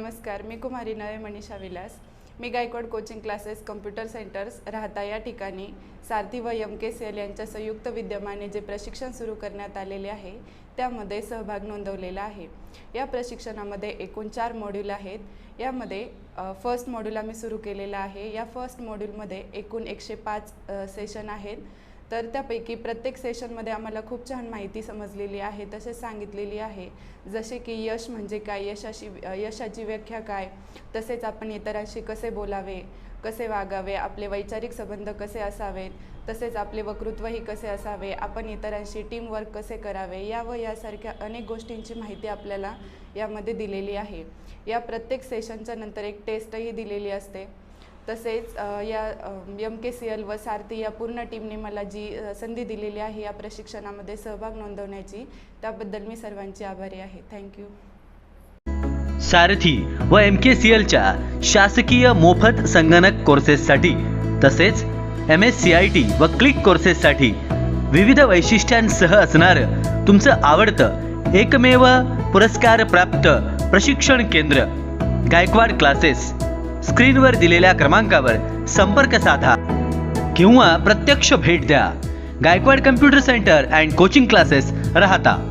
नमस्कार मी कुमारी नवे मनीषा विलास. मी Gaikwad coaching classes computer centres Rahata या ठिकाणी. सारथी व एम के सी एल यांच्या संयुक्त विद्यमाने जे प्रशिक्षण सुरू करण्यात आलेले आहे त्यामध्ये सहभाग नोंदवलेला आहे. या प्रशिक्षणामध्ये एकूण चार मॉड्यूल आहेत. यामध्ये फर्स्ट मॉड्यूल आम्ही सुरू केलेला आहे. या फर्स्ट मॉड्यूलमध्ये एकूण एकशे पाच सेशन आहेत. तर त्यापैकी प्रत्येक सेशनमध्ये आम्हाला खूप छान माहिती समजलेली आहे तसेच सांगितलेली आहे. जसे की यश म्हणजे काय यशाशी यशाची व्याख्या काय तसेच आपण इतरांशी कसे बोलावे कसे वागावे आपले वैचारिक संबंध कसे असावेत तसेच आपले वक्तृत्वही कसे असावे आपण इतरांशी टीमवर्क कसे करावे या व यासारख्या अनेक गोष्टींची माहिती आपल्याला यामध्ये दिलेली आहे. या प्रत्येक सेशनच्या नंतर एक टेस्टही दिलेली असते. तसेच या एम के सी एल व सारथी या पूर्ण टीमने मला जी संधी दिलेली आहे या प्रशिक्षणामध्ये सहभाग नोंदवण्याची त्याबद्दल मी सर्वांची आभारी आहे. थँक्यू सारथी व एम के सी एलच्या शासकीय मोफत संगणक कोर्सेससाठी तसेच M S C I T व क्लिक कोर्सेससाठी विविध वैशिष्ट्यांसह असणारं तुमचं आवडतं एकमेव पुरस्कार प्राप्त प्रशिक्षण केंद्र गायकवाड क्लासेस स्क्रीनवर दिलेल्या क्रमांकावर संपर्क साधा. किंवा प्रत्यक्ष भेट द्या. Gaikwad computer centre and coaching classes Rahata.